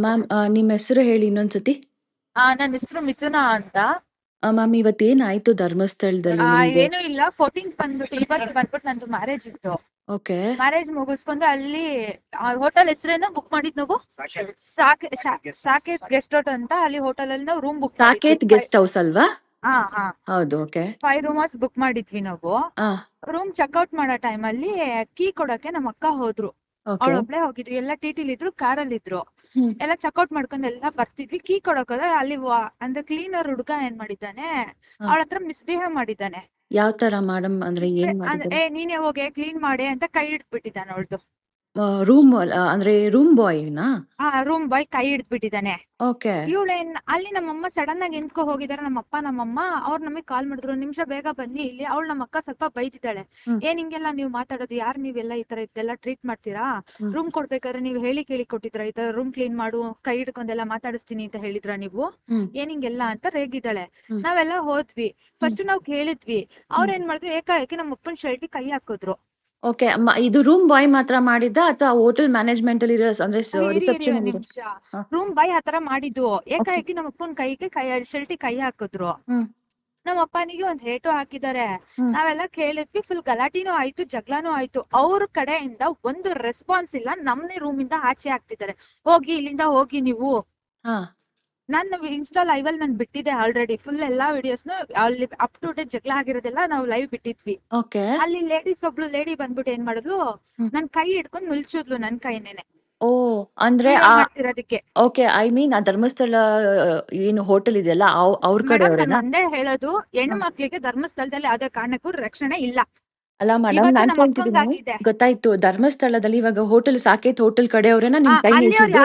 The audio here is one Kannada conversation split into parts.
ಮ್ಯಾಮ್ ನಿಮ್ಮ ಹೆಸರು ಹೇಳಿ ಇನ್ನೊಂದ್ಸತಿ. ಆ ನನ್ನ ಹೆಸರು ಮಿಥುನಾ ಅಂತ. ಮ್ಯಾಮ್ ಇವತ್ತೇನಾಯ್ತು ಧರ್ಮಸ್ಥಳದಲ್ಲಿ ಆ, ಧರ್ಮಸ್ಥಳದಲ್ಲಿ ಏನು ಇಲ್ಲ. ಫೋರ್ಟೀನ್ ಬಂದ್ಬಿಟ್ಟು ಇವತ್ತು ಬಂದ್ಬಿಟ್ಟು ನಂದು ಮ್ಯಾರೇಜ್ ಇತ್ತು. ಓಕೆ. ಮ್ಯಾರೇಜ್ ಮುಗಿಸ್ಕೊಂಡು ಅಲ್ಲಿ ಹೋಟೆಲ್ ಹೆಸರೇನು ಬುಕ್ ಮಾಡಿದ್ ನಾವು? ಸಾಕೆ ಸಾಕೇತ್ ಗೆಸ್ಟ್ ಔಟ್ ಅಂತ ಅಲ್ಲಿ ಹೋಟೆಲ್ ಅಲ್ಲಿ ನಾವು room book Saketh guest house ಅಲ್ವಾ? ಹಾ ಹಾ. ಹೌದು ಓಕೆ. ಫೈವ್ ರೂಮರ್ಸ್ ಬುಕ್ ಮಾಡಿದ್ವಿ ನಾವು. ಆ. ರೂಮ್ ಚೆಕ್ಔಟ್ ಮಾಡೋ ಟೈಮ್ ಅಲ್ಲಿ ಕೀ ಕೊಡಕ್ಕೆ ನಮ್ಮ ಅಕ್ಕ ಹೋದ್ರು. ಓಕೆ. ಹೋಗಿದ್ರು. ಒಬ್ಳೆ ಹೋಗಿದ್ವಿ ಎಲ್ಲ ಟಿ ಟಿಲಿ ಇದ್ರು ಕಾರಲ್ಲಿ ಇದ್ರು. ಎಲ್ಲ ಚೆಕ್ಔಟ್ ಮಾಡ್ಕೊಂಡ್ ಎಲ್ಲ ಬರ್ತಿದ್ವಿ. ಕೀ ಕೊಡಕ್ ಹೋದಾಗ ಅಲ್ಲಿ ಅಂದ್ರೆ ಕ್ಲೀನರ್ ಹುಡ್ಗ ಏನ್ ಮಾಡಿದ್ದಾನೆ. ಅವಳ ಹತ್ರ ಮಿಸ್ಬಿಹೇವ್ ಮಾಡಿದ್ದಾನೆ. ಯಾವ ತರ ಮಾಡಮ್ ಅಂದ್ರೆ ಏನ್ ಅಂದ್ರೆ ಏ ನೀನೇ ಹೋಗಿ ಕ್ಲೀನ್ ಮಾಡಿ ಅಂತ ಕೈ ಹಿಡ್ಬಿಟ್ಟಿದ್ದಾನೆ ಅವಳ್ದು. ರೂಮ್ ಅಂದ್ರೆ ರೂಮ್ ಬಾಯ್ ಆ ರೂಮ್ ಬಾಯ್ ಕೈ ಹಿಡ್ದ್ಬಿಟ್ಟಿದ್ದಾನೆ. ಓಕೆ ಇವಳೇನ್ ಅಲ್ಲಿ ನಮ್ಮಮ್ಮ ಸಡನ್ ಆಗಿ ನಿಂತ್ಕೊ ಹೋಗಿದಾರೆ ನಮ್ಮಪ್ಪ ನಮ್ಮಮ್ಮ ಅವ್ರು ನಮಗ್ ಕಾಲ್ ಮಾಡಿದ್ರು ಒಂದ್ ನಿಮಿಷ ಬೇಗ ಬನ್ನಿ ಇಲ್ಲಿ ಅವಳು ನಮ್ಮ ಅಕ್ಕ ಸ್ವಲ್ಪ ಬೈದಿದ್ದಾಳೆ. ಏನ್ ಹಿಂಗೆಲ್ಲ ನೀವ್ ಮಾತಾಡೋದು ಯಾರ್ ನೀವೆಲ್ಲ ಈ ತರ ಇದೆಲ್ಲ ಟ್ರೀಟ್ ಮಾಡ್ತೀರಾ? ರೂಮ್ ಕೊಡ್ಬೇಕಾದ್ರೆ ನೀವ್ ಹೇಳಿ ಕೇಳಿ ಕೊಟ್ಟಿದ್ರ ಈ ತರ ರೂಮ್ ಕ್ಲೀನ್ ಮಾಡು ಕೈ ಹಿಡ್ಕೊಂಡೆಲ್ಲ ಮಾತಾಡಿಸ್ತೀನಿ ಅಂತ ಹೇಳಿದ್ರ ನೀವು. ಏನ್ ಹಿಂಗೆಲ್ಲ ಅಂತ ರೇಗಿದ್ದಾಳೆ. ನಾವೆಲ್ಲ ಹೋದ್ವಿ. ಫಸ್ಟ್ ನಾವ್ ಕೇಳಿದ್ವಿ. ಅವ್ರ ಏನ್ ಮಾಡಿದ್ರು ಏಕಾಏಕಿ ನಮ್ಮ ಅಪ್ಪನ್ ಶರ್ಟ್ ಕೈ ಹಾಕಿದ್ರು. ಓಕೆ ಇದು ರೂಮ್ ಬಾಯ್ ಮಾತ್ರ ಮಾಡಿದ್ದ ಅಥವಾ ಹೋಟೆಲ್ ಮ್ಯಾನೇಜ್ಮೆಂಟ್ ಅಲ್ಲಿ ಇರೋ ಅಂದ್ರೆ ಇರಿ, ಇರಿ, ರಿಸೆಪ್ಷನ್ ಒಂದ್ ನಿಮಿಷ. ಹಾ. ರೂಮ್ ಬಾಯ್ ಆತರ ಮಾಡಿದ್ದು. ಏಕಾಏಕಿ ನಮ್ಮ ಅಪ್ಪನ್ ಕೈಗೆ ಕೈ ಶರ್ಟಿ ಕೈ ಹಾಕಿದ್ರು? ಹ್ಮ್. ನಮ್ಮ ಅಪ್ಪನಿಗೆ ಒಂದ್ ಹೇಟು ಹಾಕಿದ್ದಾರೆ. ಹ್ಮ್. ನಾವೆಲ್ಲ ಕೇಳಿದ್ವಿ ಫುಲ್ ಗಲಾಟಿನೂ ಆಯ್ತು ಜಗಳನೂ ಆಯ್ತು. ಅವ್ರ ಕಡೆಯಿಂದ ಒಂದು ರೆಸ್ಪಾನ್ಸ್ ಇಲ್ಲ ನಮ್ನೇ ರೂಮಿಂದ ಇಂದ ಆಚೆ ಹಾಕ್ತಿದ್ದಾರೆ. ಹೋಗಿ ಇಲ್ಲಿಂದ ಹೋಗಿ ನೀವು. ಹಾ. ನಾನು ಇನ್ಸ್ಟಾ ಲೈವ್ ಅಲ್ಲಿ ನಾನು ಬಿಟ್ಟಿದ್ದೆ ಆಲ್ರೆಡಿ ಫುಲ್ ಎಲ್ಲಾ ವಿಡಿಯೋಸ್ನು ಅಲ್ಲಿ ಅಪ್ ಟು ಡೇಟ್ ಜಗಳ ಆಗಿರೋದೆಲ್ಲ ನಾವು ಲೈವ್ ಬಿಟ್ಟಿದ್ವಿ. ಅಲ್ಲಿ ಲೇಡೀಸ್ ಒಬ್ಳು ಲೇಡಿ ಬಂದ್ಬಿಟ್ಟು ಏನ್ ಮಾಡಿದ್ಲು. ನನ್ ಕೈ ಹಿಡ್ಕೊಂಡ್ ನುಲ್ಚುದ್ಲು ನನ್ ಕೈನೇನೆ. ಓ ಅಂದ್ರೆ ಓಕೆ ಐ ಮೀನ್ ಆ ಧರ್ಮಸ್ಥಳ ಏನು ಹೋಟೆಲ್ ಇದೆಯಲ್ಲ ಅವ್- ಅವ್ರ ಕಡೆ ಒಂದೇ ಹೇಳೋದು ಹೆಣ್ಣು ಮಕ್ಳಿಗೆ ಧರ್ಮಸ್ಥಳದಲ್ಲಿ ಯಾವ್ದೇ ಕಾರಣಕ್ಕೂ ರಕ್ಷಣೆ ಇಲ್ಲ. ಅಲ್ಲ ಮೇಡಮ್ ನಾನ್ ಕೇಳ್ತಿದ್ದೀನಿ. ಗೊತ್ತಾಯ್ತು ಧರ್ಮಸ್ಥಳದಲ್ಲಿ ಇವಾಗ ಹೋಟೆಲ್ ಸಾಕೇತ್ ಹೋಟೆಲ್ ಕಡೆಯವರೇನಾ ಅವ್ರೇನ ನಿಮ್ ಕೈ ನಿಲ್ಸಿದ್ದು.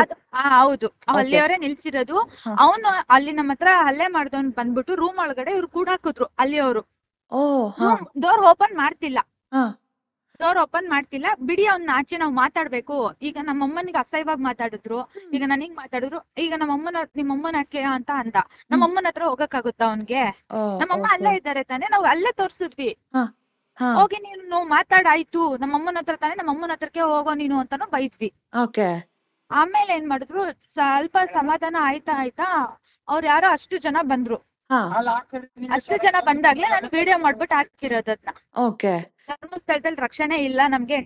ಹೌದು. ಅಲ್ಲಿಯವರೇ ನಿಲ್ಸಿರೋದು. ಅವನು ಅಲ್ಲಿ ನಮ್ಮ ಹತ್ರ ಹಲ್ಲೆ ಮಾಡ್ದವ್ನ್ ಬಂದ್ಬಿಟ್ಟು ರೂಮ್ ಒಳಗಡೆ ಇವ್ರು ಕೂಡ ಹಾಕಿದ್ರು ಅಲ್ಲಿಯವರು. ಓ ಹಾ. ಡೋರ್ ಓಪನ್ ಮಾಡ್ತಿಲ್ಲ. ಹಾ. ಡೋರ್ ಓಪನ್ ಮಾಡ್ತಿಲ್ಲ. ಬಿಡಿ ಅವ್ನ ಆಚೆ ನಾವು ಮಾತಾಡ್ಬೇಕು. ಈಗ ನಮ್ಮ ಅಮ್ಮನಿಗೆ ಅಸಹ್ಯವಾಗಿ ಮಾತಾಡಿದ್ರು. ಈಗ ನನಗ್ ಮಾತಾಡಿದ್ರು. ಈಗ ನಮ್ಮ ಅಮ್ಮನ ನಿಮ್ಮ ಅಮ್ಮನ ಯಾಕೆ ಅಂತ ಅಂದ. ನಮ್ಮ ಅಮ್ಮನ ಹತ್ರ ಹೋಗಕ್ಕಾಗುತ್ತಾ ಅವ್ನ್ಗೆ? ಅವನ್ಗೆ ನಮ್ಮಮ್ಮ ಅಲ್ಲೇ ಇದ್ದಾರೆ ತಾನೆ? ನಾವು ಅಲ್ಲೇ ತೋರ್ಸಿದ್ವಿ. ಹೋಗಿ ನೀನು ಮಾತಾಡಾಯ್ತು ನಮ್ಮ ಅಮ್ಮನ ಹತ್ರ ತಾನೆ ನಮ್ಮ ಅಮ್ಮನ ಹತ್ರಕ್ಕೆ ಹೋಗೋ ನೀನು ಅಂತಾನು ಬೈದ್ವಿ. ಓಕೆ. ಆಮೇಲೆ ಏನ್ ಮಾಡಿದ್ರು ಸ್ವಲ್ಪ ಸಮಾಧಾನ ಆಯ್ತಾ ಆಯ್ತಾ ಅವ್ರ ಯಾರೋ ಅಷ್ಟು ಜನ ಬಂದ್ರು. ಹಾ. ಅಷ್ಟು ಜನ ಬಂದಾಗ್ಲೇ ನಾನು ವಿಡಿಯೋ ಮಾಡ್ಬಿಟ್ಟು ಹಾಕಿರೋದನ್ನ ಓಕೆ. ಧರ್ಮಸ್ಥಳದಲ್ಲಿ ರಕ್ಷಣೆ ಇಲ್ಲ ನಮ್ಗೆ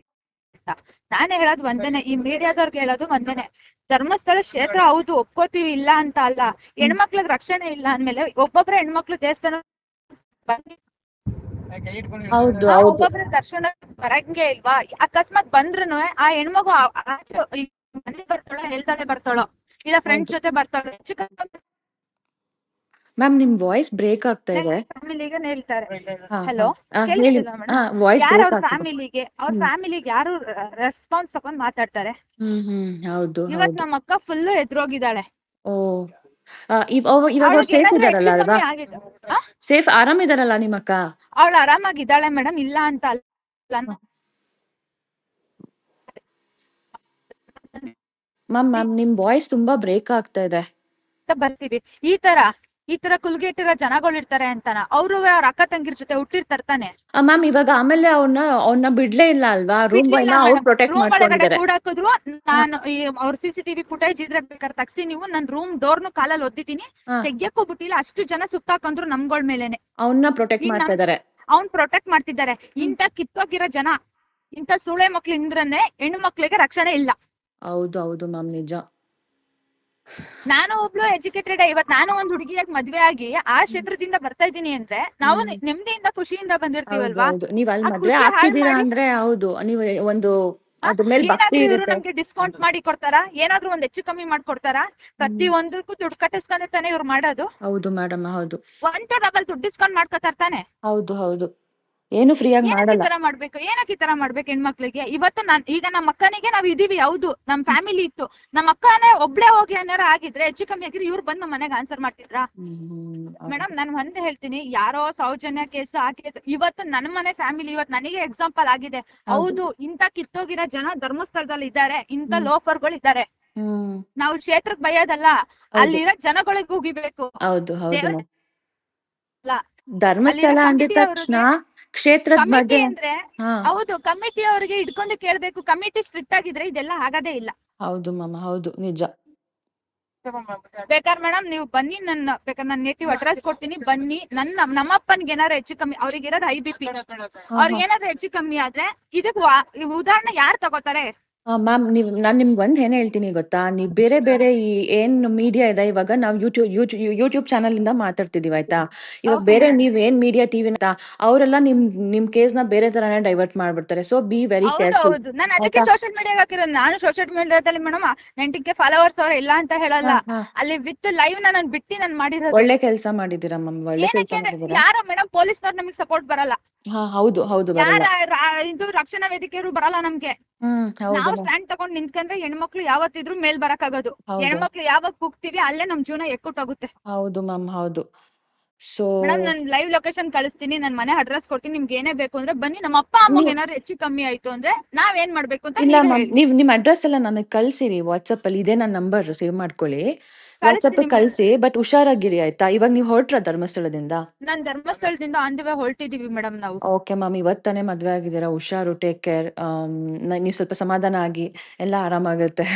ನಾನೇ ಹೇಳೋದು ಒಂದೇನೆ ಈ ಮೀಡಿಯಾದವ್ರಿಗೆ ಹೇಳೋದು ಒಂದೇನೆ. ಧರ್ಮಸ್ಥಳ ಕ್ಷೇತ್ರ ಹೌದು ಒಪ್ಕೋತೀವಿ ಇಲ್ಲ ಅಂತ ಅಲ್ಲ. ಹೆಣ್ಮಕ್ಳಿಗೆ ರಕ್ಷಣೆ ಇಲ್ಲ ಅಂದ್ಮೇಲೆ ಒಬ್ಬೊಬ್ರು ಹೆಣ್ಮಕ್ಳು ದೇವಸ್ಥಾನ ಬಂದಿ- ಹೌದು ಒಬ್ಬೊಬ್ರ ದರ್ಶನ ಬರಂಗೆ ಇಲ್ವಾ? ಅಕಸ್ಮಾತ್ ಬಂದ್ರು ಆ ಹೆಣ್ಮಗು ಮನೆ ಬರ್ತಾಳೋ ಹೇಳ್ತಾಳೆ ಬರ್ತಾಳೋ? ಇಲ್ಲ ಫ್ರೆಂಡ್ಸ್ ಜೊತೆ ಬರ್ತಾಳೋ? ಮ್ಯಾಮ್ ನಿಮ್ ವಾಯ್ಸ್ ಬ್ರೇಕ್ ಆಗ್ತಾ ಇದೆ. ಫ್ಯಾಮಿಲಿಗೆ ಹೇಳ್ತಾರೆ. ಹಲೋ ಯಾರು ಅವ್ರ ಫ್ಯಾಮಿಲಿಗೆ ಅವ್ರ ಹ್ಮ್. ಫ್ಯಾಮಿಲಿಗೆ ಯಾರು ರೆಸ್ಪಾನ್ಸ್ ತಗೊಂಡ್ ಮಾತಾಡ್ತಾರೆ? ಹ್ಮ್ ಹ್ಮ್. ಹೌದು ಇವತ್ ಹೌದು. ನಮ್ಮ ಅಕ್ಕ ಫುಲ್ ಎದ್ರೋಗಿದ್ದಾಳೆ. ಓ. ಆ, ಇವ್- ಅವ- ಇವಾಗ ಅವ್ರು ಅವಳಿಗೆ ಸೇಫ್ ಏನಾದ್ರು ಹೆಚ್ಚು ಅಲ್ವಾ? ಕಮ್ಮಿ ಸೇಫ್ ಆರಾಮಿದಾರಲ್ಲ ಅಕ್ಕ ಅವಳು ಆರಾಮಾಗಿದ್ದಾಳೆ ಮೇಡಮ್ ಇಲ್ಲ ಅಂತ ಅಲ್ಲ. ಮ್ಯಾಮ್ ಮ್ಯಾಮ್ ನಿಮ್ ವಾಯ್ಸ್ ತುಂಬಾ ಬ್ರೇಕ್ ಆಗ್ತಾ ಇದೆ. ಅಂತ ಬರ್ತೀವಿ. ಈ ತರ ಈ ತರ ಕುಲ್ಗೇಟಿರೋ ಜನಗಳು ಇರ್ತಾರೆ ಅಂತಾನ. ಅವರು ಅವ್ರ ಅಕ್ಕ ತಂಗಿರ್ ಜೊತೆ ಹುಟ್ಟಿರ್ತಾರೆ ತಾನೆ. ಮ್ಯಾಮ್ ಇವಾಗ ಆಮೇಲೆ ಅವನ್ನ ಅವನ್ನ ಬಿಡ್ಲೇ ಇಲ್ಲ ಅಲ್ವಾ? ರೂಮ್ ಅವ್ರು ಪ್ರೊಟೆಕ್ಟ್ ಮಾಡ್ಕೊಂಡಿದ್ದಾರೆ. ಕೂಡಾಕಿದ್ರು ನಾನು ಅವ್ರ ಸಿಸಿಟಿವಿ ಫುಟೇಜ್ ಇದ್ರೆ ಬೇಕಾದ್ರೆ ತಗ್ಸಿ ನೀವು. ನನ್ ರೂಮ್ ಡೋರ್ನು ಕಾಲಲ್ಲಿ ಒದ್ದಿದ್ದೀನಿ. ತೆಗ್ಯಕ್ಕೂ ಬಿಟ್ಟಿಲ್ಲ. ಅಷ್ಟು ಜನ ಸುತ್ತಾಕಂದ್ರು ನಮ್ಗಳ ಮೇಲೆನೆ. ಅವನ್ನ ಪ್ರೊಟೆಕ್ಟ್ ಮಾಡ್ತಾ ಇದಾರೆ. ಅವ್ನ್ ಪ್ರೊಟೆಕ್ಟ್ ಮಾಡ್ತಿದ್ದಾರೆ. ಇಂತ ಕಿತ್ತೋಗಿರೋ ಜನ ಇಂತ ಸೂಳೆ ಮಕ್ಳು ಇಂದ್ರನೆ ಹೆಣ್ಣು ಮಕ್ಳಿಗೆ ರಕ್ಷಣೆ ಇಲ್ಲ. ಹೌದು ಹೌದು ಮ್ಯಾಮ್ ನಿಜ. ನಾನು ಒಬ್ಳು ಎಜುಕೇಟೆಡ್ ಇವತ್ ನಾನು ಒಂದ್ ಹುಡುಗಿಯಾಗಿ ಮದ್ವೆ ಆಗಿ ಆ ಕ್ಷೇತ್ರದಿಂದ ಬರ್ತಾ ಇದೀನಿ ಅಂದ್ರೆ ನಾವು. ನೆಮ್ಮದಿಯಿಂದ ಖುಷಿಯಿಂದ ಬಂದಿರ್ತೀವಲ್ವಾ? ನೀವ್ ಅಲ್ಲಿ ಮದ್ವೆ ಆಗ್ತಿದ್ದೀರಾ ಅಂದ್ರೆ ಹೌದು. ನೀವು ಒಂದು ನಮ್ಗೆ ಡಿಸ್ಕೌಂಟ್ ಮಾಡಿ ಕೊಡ್ತಾರಾ? ಏನಾದ್ರೂ ಒಂದ್ ಹೆಚ್ಚು ಕಮ್ಮಿ ಮಾಡ್ಕೊಡ್ತಾರಾ ಪ್ರತಿ ಒಂದಕ್ಕೂ ದುಡ್ಡು ಕಟ್ಟಿಸ್ಕೊಂಡಿರ್ತಾನೆ ತಾನೇ ಇವ್ರು ಮಾಡೋದು? ಹೌದು ಮೇಡಮ್ ಹೌದು. ಒನ್ ಟು ಡಬಲ್ ದುಡ್ಡು ಡಿಸ್ಕೌಂಟ್ ಮಾಡ್ಕೊತಾರ ತಾನೆ? ಹೌದು ಹೌದು. ಏನು ಫ್ರೀ ಆಗಿ ಮಾಡಲ್ಲ. ತರ ಮಾಡ್ಬೇಕು? ಏನಕ್ಕೆ ಈ ತರ ಮಾಡ್ಬೇಕು ಹೆಣ್ಮಕ್ಳಿಗೆ? ಇವತ್ತು ನಾನ್ ಈಗ ನಮ್ಮ ಅಕ್ಕನಿಗೆ ನಾವ್ ಇದೀವಿ ಹೌದು. ನಮ್ ಫ್ಯಾಮಿಲಿ ಇತ್ತು. ನಮ್ಮ ಅಕ್ಕನೇ ಒಬ್ಳೆ ಹೋಗಿ ಏನಾರ ಆಗಿದ್ರೆ ಹೆಚ್ಚು ಕಮ್ಮಿ ಆಗಿದ್ರೆ ಇವ್ರು ಬಂದು ಮನೆಗೆ ಆನ್ಸರ್ ಮಾಡ್ತಿದ್ರಾ? ಮೇಡಮ್ ನಾನು ಒಂದ್ ಹೇಳ್ತೀನಿ. ಯಾರೋ ಸೌಜನ್ಯ ಕೇಸ್ ಆ ಕೇಸ್ ಇವತ್ತು ನನ್ನ ಮನೆ ಫ್ಯಾಮಿಲಿ ಇವತ್ತು ನನಗೆ ಎಕ್ಸಾಂಪಲ್ ಆಗಿದೆ. ಹೌದು. ಇಂತ ಕಿತ್ತೋಗಿರೋ ಜನ ಧರ್ಮಸ್ಥಳದಲ್ಲಿ ಇದ್ದಾರೆ. ಇಂತ ಲೋಫರ್ಗಳು ಇದ್ದಾರೆ. ನಾವು ಕ್ಷೇತ್ರಕ್ಕೆ ಬಯ್ಯೋದಲ್ಲ ಅಲ್ಲಿರೋ ಜನಗಳಿಗೆ ಹೋಗಿಬೇಕು. ಧರ್ಮಸ್ಥಳ ಅಂದಿದ ತಕ್ಷಣ ಕ್ಷೇತ್ರದ ಬಗ್ಗೆ ಅಂದ್ರೆ ಹೌದು ಕಮಿಟಿ ಅವರಿಗೆ ಇಟ್ಕೊಂಡು ಕೇಳ್ಬೇಕು. ಕಮಿಟಿ ಸ್ಟ್ರಿಕ್ಟ್ ಆಗಿದ್ರೆ ಇದೆಲ್ಲ ಆಗದೇ ಇಲ್ಲ. ಹೌದು ಮ್ಯಾಮ್ ಹೌದು ನಿಜ. ಬೇಕಾದ್ರೆ ಮೇಡಮ್ ನೀವು ಬನ್ನಿ ನನ್ನ ಬೇಕಾದ್ರೆ ನನ್ನ ನೇಟಿವ್ ಅಡ್ರೆಸ್ ಕೊಡ್ತೀನಿ. ಬನ್ನಿ ನನ್ನ ನಮ್ಮಪ್ಪನ್ಗೆ ಏನಾದ್ರು ಹೆಚ್ಚು ಕಮ್ಮಿ ಅವ್ರಿಗೆ ಇರೋದು ಐ ಬಿ ಪಿ ಅವ್ರಿಗೆ ಏನಾದ್ರು ಹೆಚ್ಚು ಕಮ್ಮಿ ಆದ್ರೆ ಇದಕ್ ಉದಾಹರಣೆ ಯಾರು ತಗೋತಾರೆ? ಮ್ಯಾಮ್ ನೀವ್ ನಾನು ನಿಮ್ಗೆ ಒಂದ್ ಏನ್ ಹೇಳ್ತೀನಿ ಗೊತ್ತಾ? ನೀವ್ ಬೇರೆ ಬೇರೆ ಈ ಏನು ಮೀಡಿಯಾ ಇದೆ ಇವಾಗ ನಾವು ಯೂಟ್ಯೂಬ್ ಯೂಟ್ಯೂಬ್ ಯೂಟ್ಯೂಬ್ ಚಾನಲಿಂದ ಮಾತಾಡ್ತಿದೀವಿ ಆಯ್ತಾ? ಇವಾಗ. ಬೇರೆ ನೀವು ಏನು ಮೀಡಿಯಾ ಟಿವಿ ಅಂತ ಅವರೆಲ್ಲ ನಿಮ್ ನಿಮ್ ಕೇಸ್ನ ಬೇರೆ ತರಾನೇ ಡೈವರ್ಟ್ ಮಾಡ್ಬಿಡ್ತಾರೆ. ಸೊ ಬಿ ವೆರಿ ಕೇರ್ಫುಲ್ ನಾನು ಅದಕ್ಕೆ ಆಯ್ತಾ? ಸೋಷಿಯಲ್ ಮೀಡಿಯಾಗ ಹಾಕಿರೋದು. ನಾನು ಸೋಷಿಯಲ್ ಮೀಡಿಯಾದಲ್ಲಿ ಮೇಡಮ್ ನೈಂಟಿಗೆ ಫಾಲೋವರ್ಸ್ ಅವ್ರ ಇಲ್ಲ ಅಂತ ಹೇಳಲ್ಲ. ಅಲ್ಲಿ ವಿತ್ ಲೈವ್ನ ನಾನು ಬಿಟ್ಟು ನಾನು ಮಾಡಿರೋದು. ಒಳ್ಳೆ ಕೆಲಸ ಮಾಡಿದ್ದೀರಾ ಮ್ಯಾಮ್? ಒಳ್ಳೆ ಕೆಲಸ ಏನಕ್ಕೆ ಮಾಡಿದ್ದೀರಾ? ಯಾರೋ ಮೇಡಮ್ ಪೊಲೀಸ್ನವ್ರು ನಮಗೆ ಸಪೋರ್ಟ್ ಬರಲ್ಲ. ಹಾ ಹೌದು ಹೌದು ಯಾರ ಬರಲ್ಲ ರಾ- ಇದು ರಕ್ಷಣಾ ವೇದಿಕೆಯವರು ಬರಲ್ಲ ನಮ್ಗೆ. ಹ್ಮ್ ನಾವು. ಸ್ಟ್ಯಾಂಡ್ ತಗೊಂಡ್ ನಿಂತ್ಕೊಂಡ್ರೆ ಹೆಣ್ಮಕ್ಳು ಯಾವತ್ತಿದ್ರು ಮೇಲ್ ಬರಕ್ಕಾಗೋದು. ಹೌದು. ಹೆಣ್ಮಕ್ಳು ಯಾವಾಗ ಕೂಗ್ತೀವಿ ಅಲ್ಲೇ ನಮ್ ಜೀವನ ಎಕ್ಕುಟ್ಟೋಗುತ್ತೆ. ಹೌದು ಮ್ಯಾಮ್ ಹೌದು. ಸೊ ಮೇಡಮ್ ನಾನ್ ಲೈವ್ ಲೊಕೇಶನ್ ಕಳಿಸ್ತೀನಿ ನನ್ ಮನೆ ಅಡ್ರೆಸ್ ಕೊಡ್ತೀನಿ ನಿಮ್ಗೆ ಏನೇ ಬೇಕು ಅಂದ್ರೆ ಬನ್ನಿ. ನಮ್ಮ ಅಪ್ಪ ಅಮ್ಮಗೆ ನೀವು- ಏನಾದ್ರು ಹೆಚ್ಚು ಕಮ್ಮಿ ಆಯ್ತು ಅಂದ್ರೆ ನಾವ್ ಏನ್ ಮಾಡ್ಬೇಕು ಅಂತ ಇಲ್ಲ ನೀವೇ ಮ್ಯಾಮ್ ಹೇಳಿ. ನೀವು ನಿಮ್ಮ ಅಡ್ರೆಸ್ ಎಲ್ಲ ನನಗೆ ಕಳ್ಸಿರಿ ವಾಟ್ಸಪ್ ಅಲ್ಲಿ ಇದೇ ನನ್ನ ನಂಬರ್ ಸೇವ್ ಮಾಡ್ಕೊಳ್ಳಿ. ವಾಟ್ಸಪ್ ಕಳಿಸಿ ಕಳ್ಸಿ ಬಟ್ ಹುಷಾರಾಗಿರಿ ಆಯ್ತಾ? ಇವಾಗ ನೀವು ಹೊರಟ್ರ ಧರ್ಮಸ್ಥಳದಿಂದ? ನಾನ್ ಧರ್ಮಸ್ಥಳದಿಂದ ಆನ್ ದಿ ವೇ ಹೊರಟಿದೀವಿ ಮೇಡಮ್ ನಾವು. ಓಕೆ ಮ್ಯಾಮ್ ಇವತ್ತಾನೆ ಮದ್ವೆ ಆಗಿದ್ದೀರಾ ಹುಷಾರು ಟೇಕ್ ಕೇರ್ ನೀವು ಸ್ವಲ್ಪ ಸಮಾಧಾನ ಆಗಿ ಎಲ್ಲ ಆರಾಮಾಗುತ್ತೆ.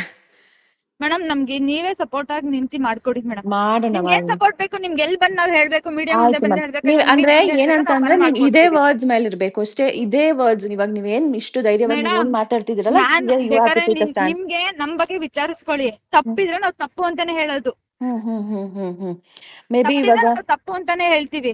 ಮೇಡಮ್ ನಮ್ಗೆ ನೀವೇ ಸಪೋರ್ಟ್ ಆಗಿ ನಿಂತಿ ಮಾಡ್ಕೊಡಿ ಮೇಡಮ್. ಮಾಡೋಣ ಏನ್ ಸಪೋರ್ಟ್ ಬೇಕು ನಿಮ್ಗೆ ಎಲ್ಲಿ ಬಂದ್ ನಾವ್ ಹೇಳ್ಬೇಕು ಮೀಡಿಯಾ ಮುಂದೆ ಬಂದ್ ಹೇಳ್ಬೇಕು ಅಂದ್ರೆ ಏನಂತ ಅಂದ್ರೆ ನಾವ್ ಇದೇ ವರ್ಡ್ಸ್ ಮೇಲೆ ಇರ್ಬೇಕು ಅಷ್ಟೇ. ಇದೇ ವರ್ಡ್ಸ್ ಇವಾಗ ನೀವೇನ್ ಇಷ್ಟು ಧೈರ್ಯವಾಗಿ ಮಾತಾಡ್ತಿದ್ರಲ್ಲ. ನಿಮ್ಗೆ ನಮ್ ಬಗ್ಗೆ ವಿಚಾರಿಸ್ಕೊಳ್ಳಿ. ತಪ್ಪಿದ್ರೆ ನಾವ್ ತಪ್ಪು ಅಂತಾನೆ ಹೇಳೋದು. ಮೇ ಬಿ ಇವಾಗ ತಪ್ಪು ಅಂತಾನೆ ಹೇಳ್ತೀವಿ.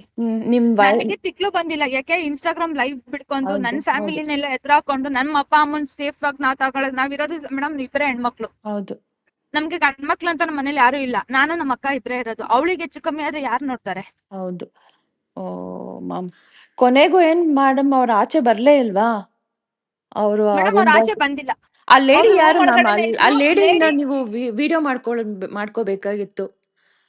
ನಿಮ್ ನನಗೆ ತಿಕ್ಲು ಬಂದಿಲ್ಲ. ಯಾಕೆ ಇನ್ಸ್ಟಾಗ್ರಾಮ್ ಲೈವ್ ಬಿಡ್ಕೊಂಡು ನನ್. ಫ್ಯಾಮಿಲಿನೆಲ್ಲ ಎದುರಾಕೊಂಡು ನಮ್ಮ ಅಪ್ಪ ಅಮ್ಮನ್ ಸೇಫ್ ಆಗಿ ನಾವ್ ತಗೊಳಕ್ ಇರೋದು ಮೇಡಮ್ ಇಬ್ಬರೇ ಹೆಣ್ಮಕ್ಳು. ಹೌದು. ನಮ್ಗೆ ಗಂಡ್ ಮಕ್ಳು ಅಂತ ನಮ್ಮ ಮನೇಲಿ ಯಾರು ಇಲ್ಲ. ನಾನು ನಮ್ಮ ಅಕ್ಕ ಇಬ್ಬರೇ ಇರೋದು. ಅವಳಿಗೆ ಹೆಚ್ಚು ಕಮ್ಮಿ ಆದ್ರೆ ಯಾರು ನೋಡ್ತಾರೆ? ಹೌದು. Oh ma'am. ಕೊನೆಗೂ ಏನ್ ಮೇಡಮ್ ಅವ್ರ ಆಚೆ ಬರ್ಲೇ ಇಲ್ವಾ? ಅವರು ಮೇಡಮ್ ಅವ್ರ ಆಚೆ ಬಂದಿಲ್ಲ. ಆ ಲೇಡಿ ಅವ್ರು ಯಾರು ಮ್ಯಾಮ್ ಒಳಗಡೆನೆ ಆ ಇದ್ರು, ಲೇಡಿಯಿಂದ lady- ನೀವು ವಿಡಿಯೋ ಮಾಡ್ಕೊಳ್ ಮಾಡ್ಕೋಬೇಕಾಗಿತ್ತು.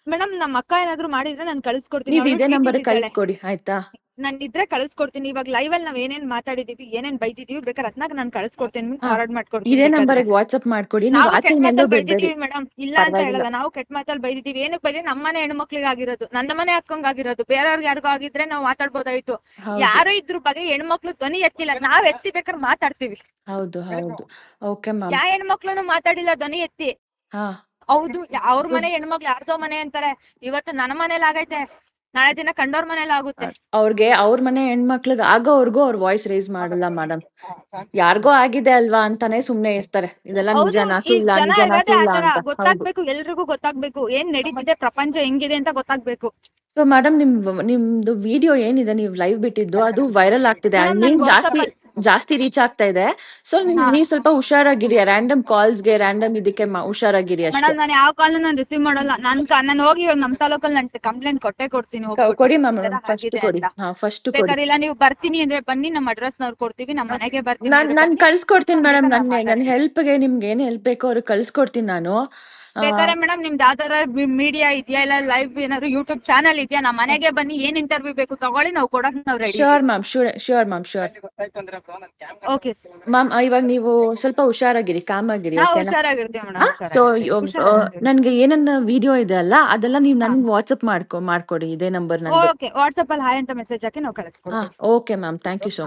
ಮೇಡಮ್ ನಮ್ಮ ಅಕ್ಕ ಏನಾದ್ರು ಮಾಡಿದ್ರೆ ನಾನು ಕಳ್ಸ್ಕೊಡ್ತೀನಿ. ನೀವ್ ಅವ್ಳು ಇದೇ TT ನಂಬರ್ ಇದ್ದಾಳೆ. ಕಳ್ಸ್ಕೊಡಿ ಆಯ್ತಾ? ನಾನ್ ಇದ್ರೆ ಕಳ್ಸ್ಕೊಡ್ತೀನಿ. ಇವಾಗ ಲೈವ್ ಅಲ್ಲಿ ನಾವ್ ಏನೇನ್ ಮಾತಾಡಿದೀವಿ ಏನೇನ್ ಬೈದಿದೀವಿ ಬೇಕಾದ್ರೆ ಅದ್ನಾಗ ನಾನ್ ಕಳ್ಸ್ಕೊಡ್ತೀನಿ. ಫಾರ್ವರ್ಡ್ ಮಾಡ್ಕೊಡ್ತೀನಿ ಇದೇ ನಂಬರ್ ನಂಬರ್ಗೆ ವಾಟ್ಸ್ಆಪ್ ಮಾಡ್ಕೊಡಿ. ನೀವು ಆಚೆ ಇನ್ನೆಲ್ಲೂ ಬೈದಿದೀವಿ ಮೇಡಮ್ ಇಲ್ಲ ಅಂತ. ಹೇಳಲ್ಲ. ನಾವು ಕೆಟ್ಟ ಮಾತಲ್ಲಿ ಬೈದಿದೀವಿ. ಏನಕ್ಕೆ ಬೈದಿ ನಮ್ಮನೆ ಹೆಣ್ಮಕ್ಳಿಗೆ ಆಗಿರೋದು. ನನ್ನ ಮನೆ ಅಕ್ಕಂಗ್ ಆಗಿರೋದು. ಬೇರೆಯವ್ರಿಗೆ ಯಾರಿಗೂ ಆಗಿದ್ರೆ ನಾವು ಮಾತಾಡ್ಬೋದಾಯ್ತು. ಯಾರು ಇದ್ರ ಬಗ್ಗೆ ಹೆಣ್ಮಕ್ಳು ಧ್ವನಿ ಎತ್ತಿಲ್ಲ. ನಾವ್ ಎತ್ತಿ ಬೇಕಾದ್ರೆ ಮಾತಾಡ್ತೀವಿ. ಹೌದು ಹೌದು. Okay ma'am. ಯಾ ಹೆಣ್ಮಕ್ಳುನು ಮಾತಾಡಿಲ್ಲ ಧ್ವನಿ ಎತ್ತಿ. ಹೌದು ಅವ್ರ ಮನೆ ಹೆಣ್ಮಕ್ಳು ಯಾರ್ದೋ ಮನೆ ಅಂತಾರೆ. ಇವತ್ತು ನನ್ನ ಮನೇಲಿ ಆಗೈತೆ. ನಾಳೆ ದಿನ ಕಂಡೋರ್ ಮನೇಲಿ ಆಗುತ್ತೆ. ಅವ್ರಿಗೆ ಅವ್ರ ಮನೆ ಹೆಣ್ಮಕ್ಳಿಗೆ ಆಗೋವರ್ಗೂ ಅವ್ರ ವಾಯ್ಸ್ ರೇಸ್ ಮಾಡಲ್ಲ ಮೇಡಮ್ ಯಾರಿಗೋ ಆಗಿದೆ ಅಲ್ವಾ ಅಂತಾನೆ ಸುಮ್ನೆ ಇರ್ತಾರೆ. ಇದೆಲ್ಲ ನಿಜನಾ ಈ ಸುಳ್ಳ ನಿಜನಾ ಇರೋದೇ ಸುಳ್ಳ ಅಂತ. ಗೊತ್ತಾಗ್ಬೇಕು ಎಲ್ರಿಗೂ ಗೊತ್ತಾಗ್ಬೇಕು. ಏನ್ ನಡೀತಿದೆ ಪ್ರಪಂಚ ಹೆಂಗಿದೆ ಅಂತ ಗೊತ್ತಾಗ್ಬೇಕು. ಸೊ ಮೇಡಮ್ ನಿಮ್ ನಿಮ್ದು ವಿಡಿಯೋ ಏನಿದೆ ನೀವು ಲೈವ್ ಬಿಟ್ಟಿದ್ದು ಅದು ವೈರಲ್ ಆಗ್ತಿದೆ. ಜಾಸ್ತಿ ಜಾಸ್ತಿ ರೀಚ್ ಆಗ್ತಾ ಇದೆ. ಸೊ ನೀವು ನೀವ್ ಸ್ವಲ್ಪ ಹುಷಾರಾಗಿರಿ ರ್ಯಾಂಡಮ್ ಕಾಲ್ಸ್ಗೆ ರ್ಯಾಂಡಮ್ ಇದಕ್ಕೆ ಮ- ಹುಷಾರಾಗಿರಿ ಅಷ್ಟೇ. ಮೇಡಮ್ ನಾನು ಯಾವ ಕಾಲ್ ನಾನು ರಿಸೀವ್ ಮಾಡಲ್ಲ. ನಾನ್ ಕ- ನಾನ್ ಹೋಗಿ ಇವಾಗ ನಮ್ ತಾಲೂಕಲ್ಲಿ ನಾನು ಕಂಪ್ಲೇಂಟ್ ಕೊಟ್ಟೆ ಕೊಡ್ತೀನಿ ಕ- ಹೋಗ್ಬಿಟ್ಟು. ಕೊಡಿ ಮ್ಯಾಮ್ ಈ ತರ ಫಸ್ಟ್ ಆಗಿದೆ ಕೊಡಿ. ಅಂತ. ಹಾ ಫಸ್ಟ್ ಕೊಡಿ. ಬೇಕಾದ್ರೆ ಇಲ್ಲ ನೀವು ಬರ್ತೀನಿ ಅಂದ್ರೆ ಬನ್ನಿ ನಮ್ಮ ಅಡ್ರೆಸ್ ನವ್ರು ಕೊಡ್ತೀವಿ ನಮ್ಮ ಮನೆಗೆ ಬರ್ತೀನಿ ನಾನ್ ಅಂದ್ರೆ ನಾನ್ ಬನ್ನಿ. ಕಳ್ಸ್ಕೊಡ್ತೀನಿ ಮೇಡಮ್ ನನ್ನ ನನ್ ನಾವ್ ನನ್ ಹೆಲ್ಪ್ಗೆ ನಿಮ್ಗೆ ಏನ್ ಹೆಲ್ಪ್ ಬೇಕೋ ಅವ್ರಿಗೆ ಕಳ್ಸ್ಕೊಡ್ತೀನಿ ನಾನು. ಬೇಕಾದ್ರೆ ಮೇಡಮ್ ನಿಮ್ದು ಯಾವ್ದಾರ ಮೀಡಿಯಾ ಇದೆಯಾ ಇಲ್ಲ ಲೈವ್ ಏನಾದ್ರು ಯೂಟ್ಯೂಬ್ ಚಾನಲ್ ಇದೆಯಾ? ನಮ್ಮ ಮನೆಗೆ ಬನ್ನಿ ಏನ್ ಇಂಟರ್ವ್ಯೂ ಬೇಕು ತಗೊಳ್ಳಿ ನಾವು ಕೊಡಕ್ ನಾವು ready sure ma'am sure sure ma'am sure okay ma'am ಇವಾಗ ನೀವು ಸ್ವಲ್ಪ ಹುಷಾರಾಗಿರಿ ಕಾಮ್ ಆಗಿರಿ ನಾವು ಹುಷಾರಾಗಿರ್ತೀವಿ ಸೊ ಮೇಡಮ್ ನನ್ಗೆ ಏನನ್ನ ವಿಡಿಯೋ ಇದೆ ಅಲ್ಲ ಅದೆಲ್ಲ ನೀವು ನನ್ಗೆ ವಾಟ್ಸ್ಆಪ್ ಮಾಡ್ಕೊ ಮಾಡ್ಕೊಡಿ ಇದೇ ನಂಬರ್ ನಂಗೆ ಓಕೆ ವಾಟ್ಸ್ಆಪ್ ಅಲ್ಲಿ ಹಾಯ್ ಅಂತ ಮೆಸೇಜ್ ಹಾಕಿ ನಾವು ಕಳಿಸ್ಕೊಡಿ ಕಳಿಸ್ಕೊಡ್ತೀವಿ okay ma'am thank you so